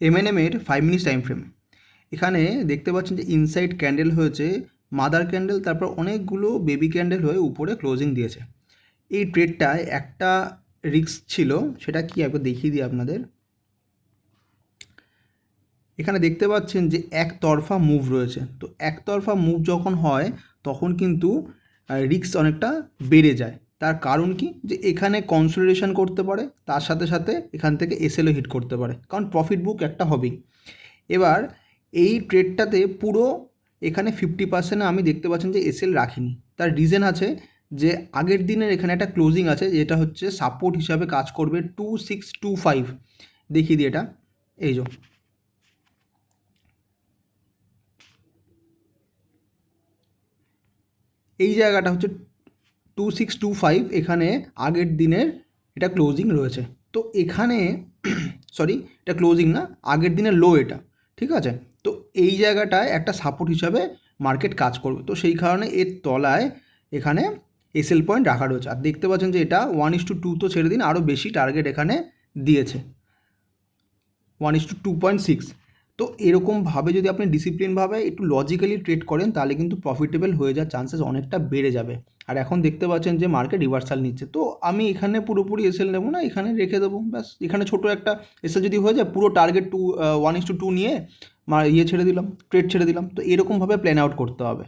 এমএনএমের five minutes time frame এখানে দেখতে পাচ্ছেন যে ইনসাইড ক্যান্ডেল হয়েছে মাদার ক্যান্ডেল তারপর অনেকগুলো বেবি ক্যান্ডেল হয়ে উপরে ক্লোজিং দিয়েছে। এই ট্রেডটায় একটা রিস্ক ছিল, সেটা কি একবার দেখিয়ে দিই আপনাদের। এখানে দেখতে পাচ্ছেন যে একতরফা মুভ রয়েছে। তো একতরফা মুভ যখন হয়, তখন কিন্তু রিস্ক অনেকটা বেড়ে যায়। তার কারণ কি? যে এখানে কনসোলিডেশন করতে পারে, তার সাথে সাথে এখান থেকে এসএলও হিট করতে পারে। কারণ প্রফিট বুক একটা হবেই। এবার এই ট্রেডটাতে পুরো এখানে ফিফটি পার্সেন্ট আমি দেখতে পাচ্ছেন যে এসএল রাখিনি। তার রিজন আছে যে আগের দিনের এখানে একটা ক্লোজিং আছে, যেটা হচ্ছে সাপোর্ট হিসাবে কাজ করবে টু সিক্স টু ফাইভ দেখিয়ে দিই এটা। এই যে। এই জায়গাটা হচ্ছে টু সিক্স টু ফাইভ এখানে আগের দিনের এটা ক্লোজিং রয়েছে। তো এখানে সরি এটা ক্লোজিং না, আগের দিনের লো এটা, ঠিক আছে? তো এই জায়গাটায় একটা সাপোর্ট হিসাবে মার্কেট কাজ করবে। তো সেই কারণে এর তলায় এখানে এসএল পয়েন্ট রাখা রয়েছে। আর দেখতে পাচ্ছেন যে এটা ওয়ান ইস টু টু তো ছেড়ে দিন আরও বেশি টার্গেট এখানে দিয়েছে। One is to two point six তো এরকমভাবে যদি আপনি ডিসিপ্লিনভাবে একটু লজিক্যালি ট্রেড করেন, তাহলে কিন্তু প্রফিটেবল হয়ে যাওয়ার চান্সেস অনেকটা বেড়ে যাবে। আর এখন দেখতে পাচ্ছেন যে মার্কেট রিভার্সাল নিচ্ছে। তো আমি এখানে পুরোপুরি এসএল নেব না, এখানে রেখে দেবো, ব্যাস। এখানে ছোটো একটা এসএল যদি হয়ে যায়, পুরো target two one is to two নিয়ে ইয়ে ছেড়ে দিলাম ট্রেড ছেড়ে দিলাম। তো এরকমভাবে প্ল্যান আউট করতে হবে।